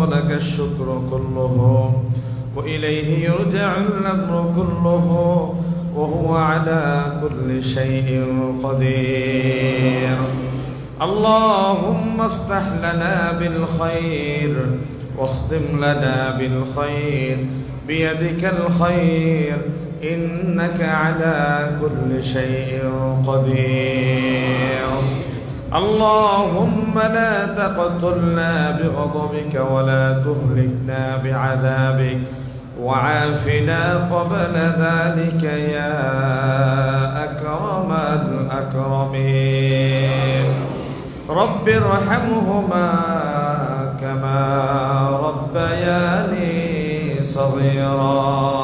ولك الشكر كله وإليه يرجع الأمر كله وهو على كل شيء قدير. اللهم افتح لنا بالخير واختم لنا بالخير بيدك الخير إنك على كل شيء قدير. اللهم لا تقتلنا بغضبك ولا تهلكنا بعذابك وعافنا قبل ذلك يا أكرم الأكرمين رب ارحمهما كما ربياني صغيرا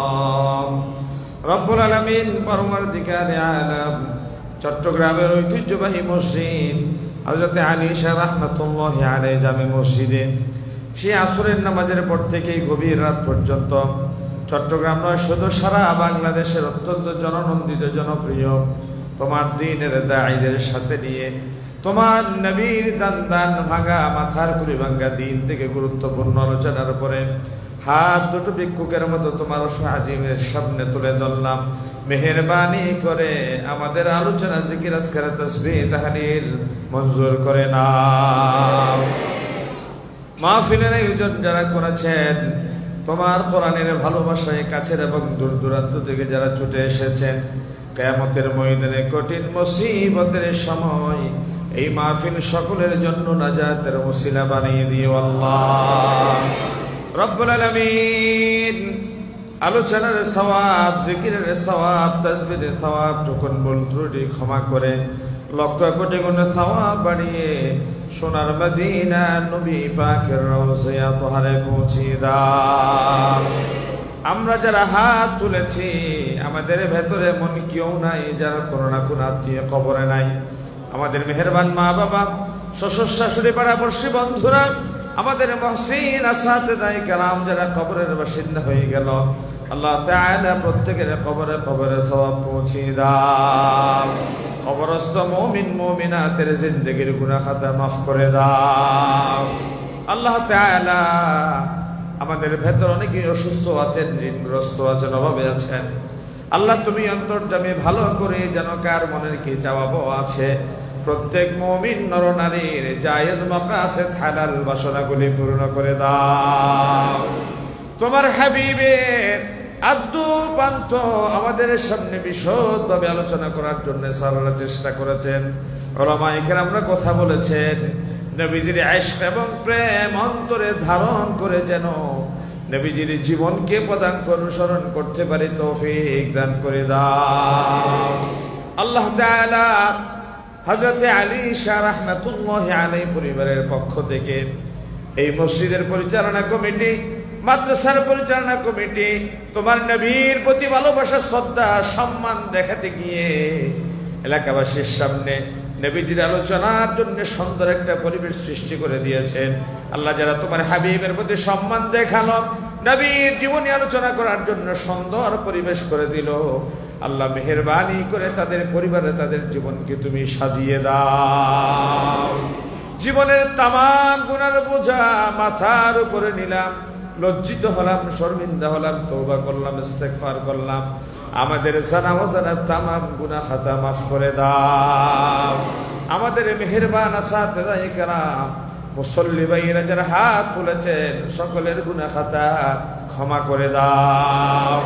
রব্বুল আলমিন পরমার্দিকারে আলম চট্টগ্রামের ঐতিহ্যবাহী মসজিদ হজরতে আলী শাহ রহমতুল্লাহ আলাই জামে মসজিদে, সে আসরের নামাজের পর থেকেই গভীর রাত পর্যন্ত চট্টগ্রাম নয়, শুধু সারা বাংলাদেশের অত্যন্ত জননন্দিত, জনপ্রিয়, তোমার দিনের দায়ীদের সাথে নিয়ে তোমার নবীর দান দান ভাঙা, মাথার কুড়ি ভাঙ্গা দিন থেকে গুরুত্বপূর্ণ আলোচনার পরে হাত দুটো ভিক্ষুকের মতো তোমার আজিমের সামনে তুলে ধরলাম। মেহরবানি করে আমাদের আলোচনা, জিকির, আজকার তসবি তাহালিল মঞ্জুর করে না মাহফিলের আয়োজন যারা করেছেন, তোমার কোরআনের ভালোবাসায় কাছের এবং দূর দূরান্ত থেকে যারা ছুটে এসেছেন, কেয়ামতের ময়দানে কঠিন মুসিবতের সময় এই মাহফিল সকলের জন্য নাজাতের মুসিলা বানিয়ে দিও আল্লাহ। রব্বুল আলামিন। আলোচনার সওয়াব, জিকিরের সওয়াব তাসবিহের সওয়াব যখন বল ত্রুটি ক্ষমা করে, লক্ষ কোটি গুণ সওয়াব বাড়িয়ে সোনার মদিনা নবী পাকের রওজা তোহারে পৌঁছিয়ে দাও। আমরা যারা হাত তুলেছি, আমাদের ভেতরে মন কেউ নাই, যারা কোনো না কোনো আত্মীয় কবরে নাই। আমাদের মেহেরবান মা বাবা শ্বশুর শাশুড়ি পাড়া বন্ধুরা আমাদের মহসিন আসাতে দায় কালাম যারা কবরের বাসিন্দা হয়ে গেল, আল্লাহ তাআলা প্রত্যেকের কবরে কবরে সওয়াব পৌঁছে দাও। কবরস্থ মুমিন, মুমিনাতের জিন্দেগির গুনাহ খাতা মাফ করে দাও। আল্লাহ তাআলা আমাদের ভেতর অনেকেই অসুস্থ আছেন, ঋণগ্রস্ত আছেন, অভাবে আছেন। আল্লাহ তুমি অন্তর্জামে ভালো করে যেন কার মনের কি চাওয়াবো আছে প্রত্যেক মমিন নরনারীর জায়েজ মকাসে হালাল বাসনাগুলি পূর্ণ করে দাও। তোমার হাবিবের আদু পান্ত আমাদের সামনে বিশদভাবে আলোচনা করার জন্য সারারা চেষ্টা করেছেন। ওলামাইকের আমরা কথা বলেছেন, নবীজির আয়স্ক এবং প্রেম অন্তরে ধারণ করে যেন নবীজির জীবনকে পদাঙ্ক অনুসরণ করতে পারি, তৌফিক দান করে দাও। আল্লাহ তাআলা হজরতে আলী শাহ রহমতুল্লাহ আলাই পরিবারের পক্ষ থেকে এই মসজিদের পরিচালনা কমিটি, মাদ্রাসার পরিচালনা কমিটি, তোমার নবীর প্রতি ভালোবাসা, শ্রদ্ধা, সম্মান দেখাতে গিয়ে এলাকাবাসীর সামনে নবীজির আলোচনার জন্য সুন্দর একটা পরিবেশ সৃষ্টি করে দিয়েছেন। আল্লাহ যারা তোমার হাবিবের প্রতি সম্মান দেখাল, নবীর জীবনী আলোচনা করার জন্য সুন্দর পরিবেশ করে দিল। আল্লাহ মেহরবানি করে তাদের পরিবারে তাদের জীবনকে তুমি সাজিয়ে দাও। জীবনের তামাম গুনার বোঝা মাথার উপরে নিলাম, লজ্জিত হলাম, শর্মিন্দা হলাম তৌবা করলাম ইস্তেকফার করলাম। আমাদের জানা অজানা তামাম গুনা খাতা মাফ করে দাও। আমাদের মেহেরবান আসাদ কারাম, মুসল্লি ভাইয়েরা যারা হাত তুলেছেন, সকলের গুনা খাতা ক্ষমা করে দাও।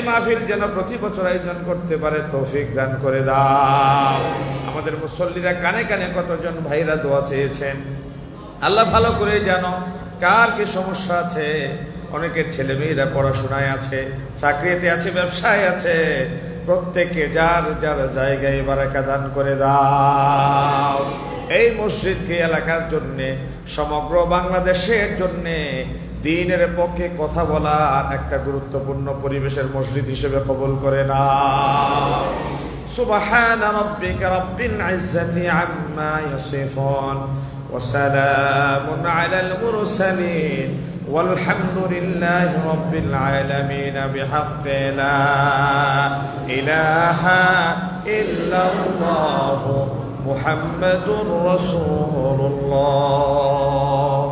এই মাহফিল যেন প্রতি বছর আয়োজন করতে পারে তৌফিক দান করে দাও। আমাদের মুসল্লিরা কানে কানে কতজন ভাইরা দোয়া চেয়েছেন। আল্লাহ ভালো করে জানো কার কি সমস্যা আছে। অনেকের ছেলে মেয়েরা পড়াশোনায় আছে, চাকরিতে আছে, ব্যবসায় আছে। প্রত্যেকে যার যার জায়গায় বারাকা দান করে দাও। এই মসজিদকে এলাকার জন্যে, সমগ্র বাংলাদেশের জন্যে দিনের পক্ষে কথা বলার একটা গুরুত্বপূর্ণ পরিবেশের মসজিদ হিসেবে কবুল করে না سبحان ربك رب العزة عما يصفون وسلام على المرسلين والحمد لله رب العالمين بحق لا إله إلا الله محمد رسول الله